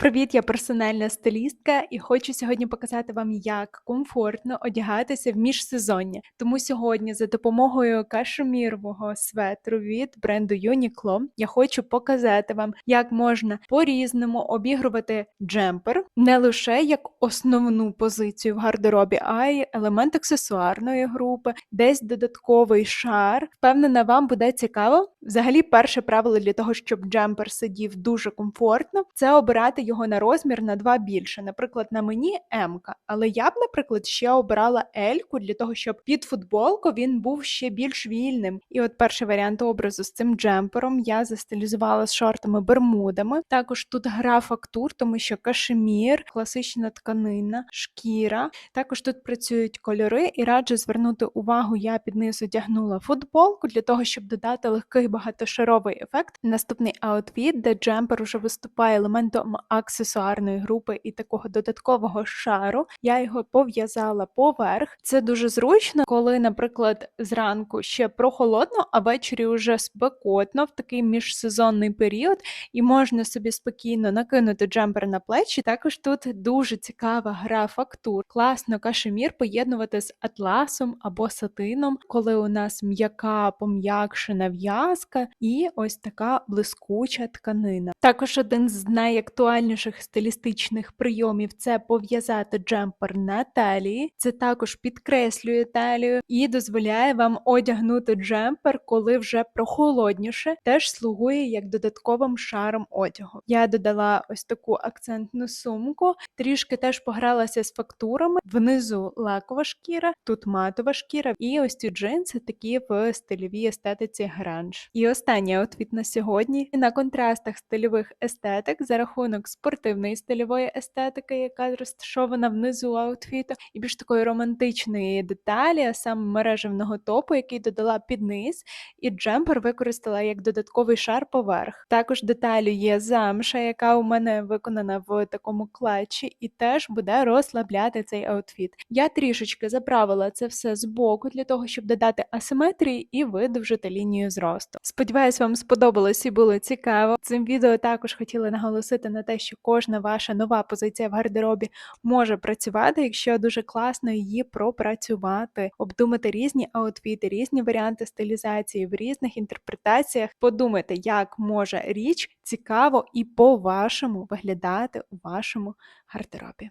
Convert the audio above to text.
Привіт, я персональна стилістка і хочу сьогодні показати вам, як комфортно одягатися в міжсезоння. Тому сьогодні, за допомогою кашемірового светру від бренду Uniqlo, я хочу показати вам, як можна по-різному обігрувати джемпер не лише як основну позицію в гардеробі, а й елемент аксесуарної групи, десь додатковий шар. Впевнена, вам буде цікаво. Взагалі, перше правило для того, щоб джемпер сидів дуже комфортно, це обирати його на розмір на два більше. Наприклад, на мені М, але я б, наприклад, ще обирала Ельку для того, щоб під футболку він був ще більш вільним. І от перший варіант образу з цим джемпером я застилізувала з шортами бермудами. Також тут гра фактур, тому що кашемір, класична тканина, шкіра. Також тут працюють кольори, і раджу звернути увагу, я під низ одягнула футболку для того, щоб додати легкий багатошаровий ефект. Наступний аутфіт, де джемпер уже виступає елементом аксесуарної групи і такого додаткового шару. Я його пов'язала поверх. Це дуже зручно, коли, наприклад, зранку ще прохолодно, а ввечері вже спекотно в такий міжсезонний період, і можна собі спокійно накинути джемпер на плечі. Також тут дуже цікава гра фактур. Класно кашемір поєднувати з атласом або сатином, коли у нас м'яка пом'якшена в'язка і ось така блискуча тканина. Також один з найактуальніших стилістичних прийомів це пов'язати джемпер на талії. Це також підкреслює талію і дозволяє вам одягнути джемпер, коли вже прохолодніше, теж слугує як додатковим шаром одягу. Я додала ось таку акцентну сумку, трішки теж погралася з фактурами. Внизу лакова шкіра, тут матова шкіра, і ось ці джинси такі в стильовій естетиці гранж. І останній outfit на сьогодні на контрастах стильових естетик за рахунок спортивної стильової естетики, яка розташована внизу аутфіту, і більш такої романтичної деталі, а саме мережевного топу, який додала під низ, і джемпер використала як додатковий шар поверх. Також деталю є замша, яка у мене виконана в такому клатчі, і теж буде розслабляти цей аутфіт. Я трішечки заправила це все з боку для того, щоб додати асиметрії і видовжити лінію зросту. Сподіваюсь, вам сподобалось і було цікаво. Цим відео також хотіла наголосити на те, що кожна ваша нова позиція в гардеробі може працювати, якщо дуже класно її пропрацювати, обдумати різні аутфіти, різні варіанти стилізації в різних інтерпретаціях. Подумайте, як може річ цікаво і по-вашому виглядати у вашому гардеробі.